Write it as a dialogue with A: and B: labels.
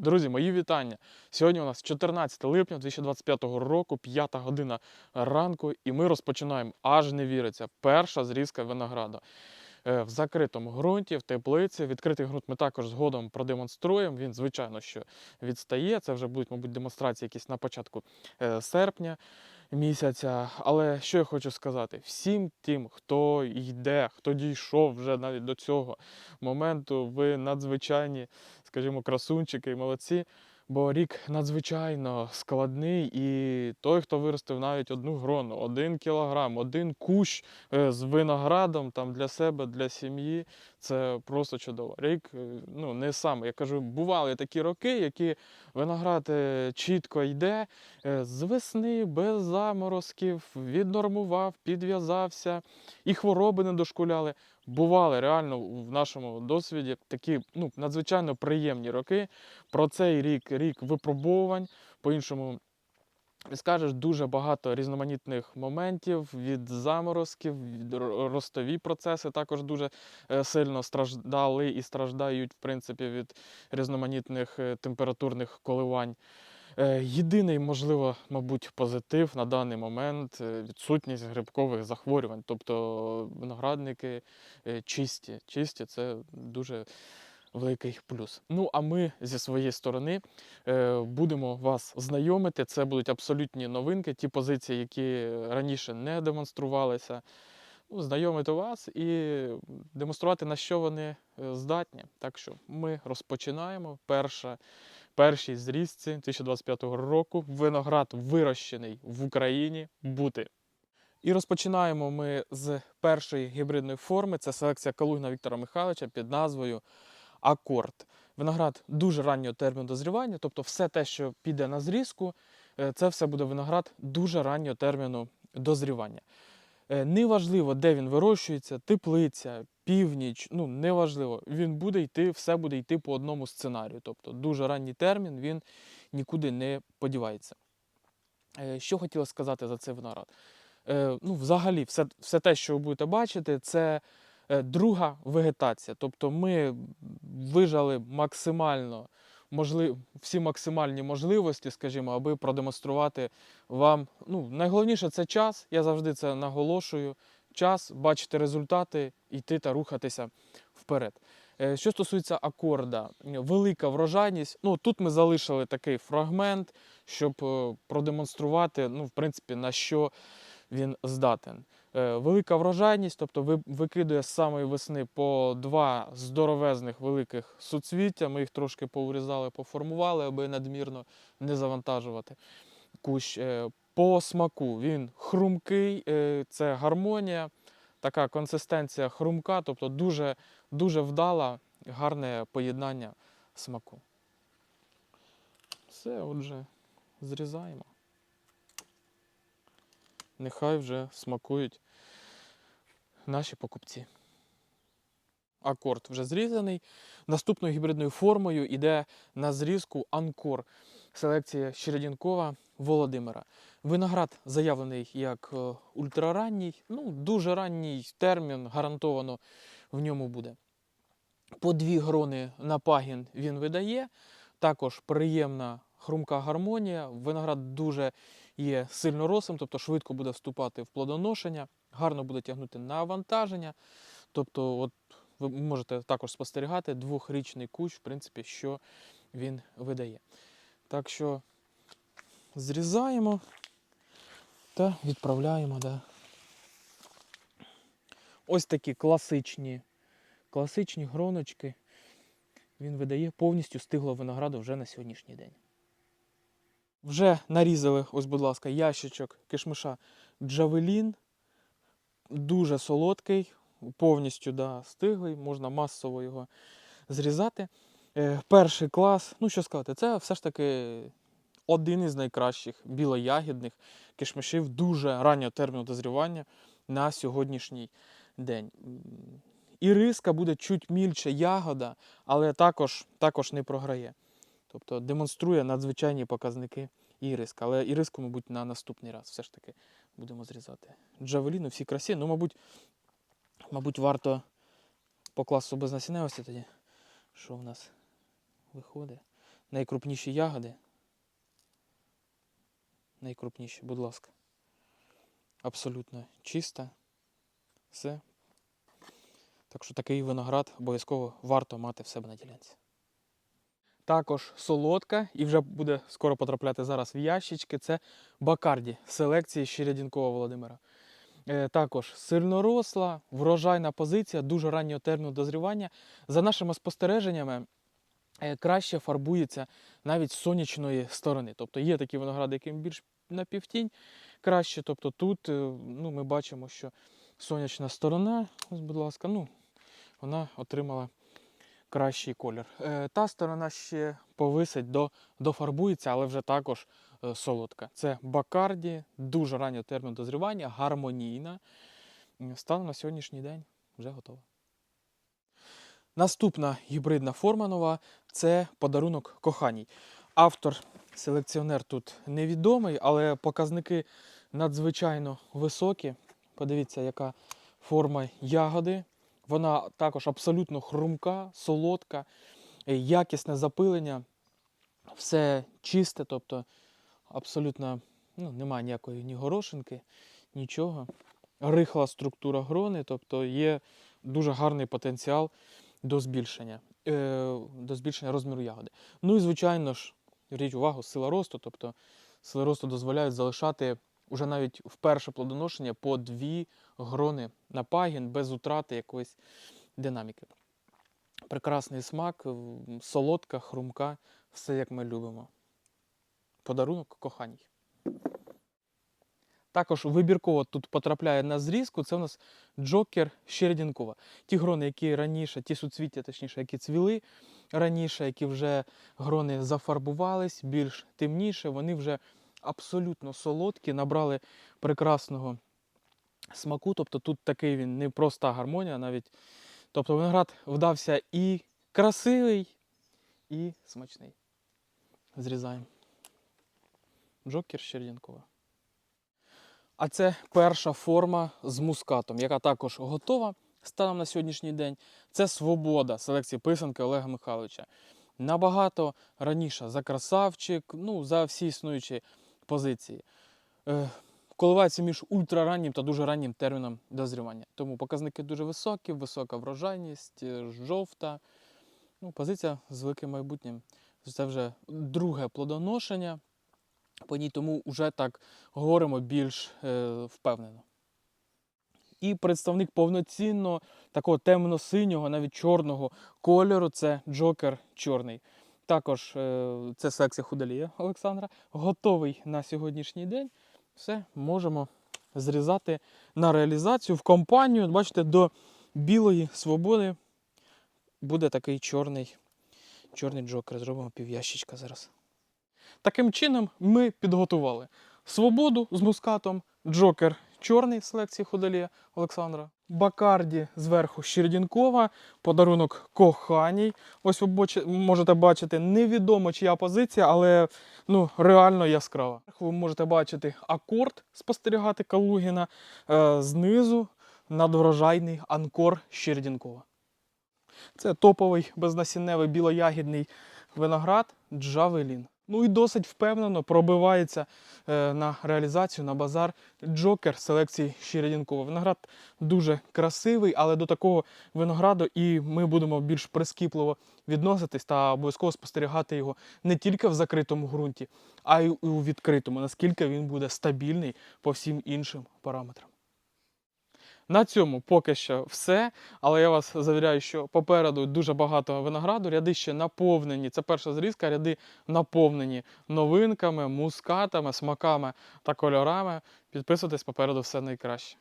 A: Друзі, мої вітання. Сьогодні у нас 14 липня 2025 року, 5 година ранку, і ми розпочинаємо аж не віриться. Перша зрізка винограду. Е, В закритому ґрунті, в теплиці. Відкритий ґрунт ми також згодом продемонструємо. Він, звичайно, що відстає. Це вже будуть, мабуть, демонстрації якісь на початку е, серпня місяця. Але що я хочу сказати? Всім тим, хто йде, хто дійшов вже навіть до цього моменту, ви надзвичайні скажімо, красунчики і молодці. Бо рік надзвичайно складний, і той, хто виростив навіть одну грону, один кілограм, один кущ е, з виноградом там для себе, для сім'ї, це просто чудово. Рік, е, ну не саме. Я кажу, бували такі роки, які виноград е, чітко йде з весни, без заморозків, віднормував, підв'язався, і хвороби не дошкуляли бували реально в нашому досвіді такі ну, надзвичайно приємні роки. Про цей рік рік випробовувань. По-іншому скажеш дуже багато різноманітних моментів від заморозків, від ростові процеси також дуже е, сильно страждали і страждають, в принципі, від різноманітних е, температурних коливань. Е, Єдиний, можливо, мабуть, позитив на даний момент е, відсутність грибкових захворювань. Тобто виноградники е, чисті. Чисті це дуже великий плюс. Ну, а ми зі своєї сторони будемо вас знайомити. Це будуть абсолютні новинки, ті позиції, які раніше не демонструвалися. Ну, знайомити вас і демонструвати, на що вони здатні. Так що ми розпочинаємо. Перша першій зрізці 2025 року. Виноград вирощений в Україні бути. І розпочинаємо ми з першої гібридної форми. Це селекція Калугіна Віктора Михайловича під назвою Акорд. Виноград дуже раннього терміну дозрівання, тобто все те, що піде на зрізку, е, це все буде виноград дуже раннього терміну дозрівання. Е, Неважливо, де він вирощується, теплиця, північ, ну неважливо. Він буде йти, все буде йти по одному сценарію. Тобто дуже ранній термін він нікуди не подівається. Е, Що хотіла сказати за цей виноград? Е, Ну, взагалі, все, все те, що ви будете бачити, це е, друга вегетація. Тобто ми вижали максимально можлив... всі максимальні можливості, скажімо, аби продемонструвати вам. Ну, найголовніше це час. Я завжди це наголошую. Час, бачити результати, йти та рухатися вперед. Е, Що стосується акорда, велика врожайність. Ну тут ми залишили такий фрагмент, щоб е, продемонструвати, ну, в принципі, на що він здатен. Е, Велика врожайність, тобто викидує з самої весни по два здоровезних великих суцвіття. Ми їх трошки поврізали, поформували, аби надмірно не завантажувати кущ. По смаку він хрумкий, е, це гармонія, така консистенція хрумка, тобто дуже, дуже вдала, гарне поєднання смаку. Все, отже, зрізаємо. Нехай вже смакують наші покупці. Акорд вже зрізаний. Наступною гібридною формою йде на зрізку Анкор. Селекція Щередінкова Володимира. Виноград заявлений як е, ультраранній, ну, дуже ранній термін, гарантовано в ньому буде. По дві грони на пагін він видає. Також приємна хрумка гармонія. Виноград дуже є сильноросим, тобто швидко буде вступати в плодоношення, гарно буде тягнути на навантаження. Тобто, от ви можете також спостерігати двохрічний кущ, в принципі, що він видає. Так що зрізаємо та відправляємо. Да. Ось такі класичні, класичні гроночки. Він видає повністю стиглого винограду вже на сьогоднішній день. Вже нарізали, ось, будь ласка, ящичок кишмиша Джавелін. Дуже солодкий, повністю да, стиглий, можна масово його зрізати. Е, перший клас, ну що сказати, це все ж таки один із найкращих білоягідних кишмишів дуже раннього терміну дозрівання на сьогоднішній день. М, Іриска буде чуть мільше ягода, але також, також не програє. Тобто демонструє надзвичайні показники іриска. Але іриску, мабуть, на наступний раз все ж таки будемо зрізати. Джавеліну всі красі. Ну, мабуть, мабуть, варто по класу безнасінневості тоді. Що в нас виходить? найкрупніші ягоди. Найкрупніші, будь ласка. Абсолютно чиста. Все. Так що такий виноград обов'язково варто мати в себе на ділянці. Також солодка і вже буде скоро потрапляти зараз в ящички. Це Бакарді селекції Щерядінкова Володимира. Е, Також сильноросла, врожайна позиція, дуже раннього терміну дозрівання. За нашими спостереженнями, краще фарбується навіть з сонячної сторони. Тобто є такі виногради, яким більш на півтінь краще. Тобто тут е, ну, ми бачимо, що сонячна сторона, ось, будь ласка, ну, вона отримала кращий колір. Е, Та сторона ще повисить, до, дофарбується, але вже також е, солодка. Це Бакарді, дуже раннього терміну дозрівання, гармонійна. Станом на сьогоднішній день вже готова. Наступна гібридна форма нова це подарунок коханій. Автор, селекціонер тут невідомий, але показники надзвичайно високі. Подивіться, яка форма ягоди. Вона також абсолютно хрумка, солодка, якісне запилення, все чисте, тобто абсолютно ну, немає ніякої ні горошинки, нічого. Рихла структура грони, тобто є дуже гарний потенціал до збільшення, е, до збільшення розміру ягоди. Ну і звичайно ж, зверніть увагу, сила росту, тобто сили росту дозволяють залишати уже навіть в перше плодоношення по дві грони на пагін без утрати якоїсь динаміки. Прекрасний смак, солодка, хрумка, все як ми любимо. Подарунок коханій. Також вибірково тут потрапляє на зрізку. Це у нас Джокер Щердінкова. Ті грони, які раніше, ті суцвіття, точніше, які цвіли раніше, які вже грони зафарбувались, більш темніше, вони вже абсолютно солодкі, набрали прекрасного смаку. Тобто тут такий він не проста гармонія навіть. Тобто виноград вдався і красивий, і смачний. Зрізаємо. Джокер Щердінкова. А це перша форма з мускатом, яка також готова станом на сьогоднішній день. Це свобода селекції писанки Олега Михайловича. Набагато раніше за красавчик, ну, за всі існуючі позиції. Е, коливається між ультрараннім та дуже раннім терміном дозрівання. Тому показники дуже високі, висока врожайність, е, жовта. Ну, позиція з великим майбутнім. Це вже друге плодоношення по ній, тому вже так говоримо більш е, впевнено. І представник повноцінно такого темно-синього, навіть чорного кольору це Джокер чорний. Також е, це секція худолія Олександра. Готовий на сьогоднішній день. Все, можемо зрізати на реалізацію в компанію. Бачите, до білої свободи буде такий чорний, чорний джокер. Зробимо пів'ящичка зараз. Таким чином ми підготували свободу з мускатом, джокер чорний селекції Худолія Олександра, Бакарді зверху Щердінкова, подарунок коханій. Ось ви можете бачити невідомо чия позиція, але ну, реально яскрава. Ви можете бачити акорд, спостерігати Калугіна, е, знизу надврожайний анкор Щердінкова. Це топовий безнасінневий білоягідний виноград Джавелін. Ну і досить впевнено пробивається е, на реалізацію на базар Джокер селекції Щерядінкова. Виноград дуже красивий, але до такого винограду і ми будемо більш прискіпливо відноситись та обов'язково спостерігати його не тільки в закритому ґрунті, а й у відкритому, наскільки він буде стабільний по всім іншим параметрам. На цьому поки що все. Але я вас завіряю, що попереду дуже багато винограду. Ряди ще наповнені. Це перша зрізка, ряди наповнені новинками, мускатами, смаками та кольорами. Підписуйтесь попереду все найкраще.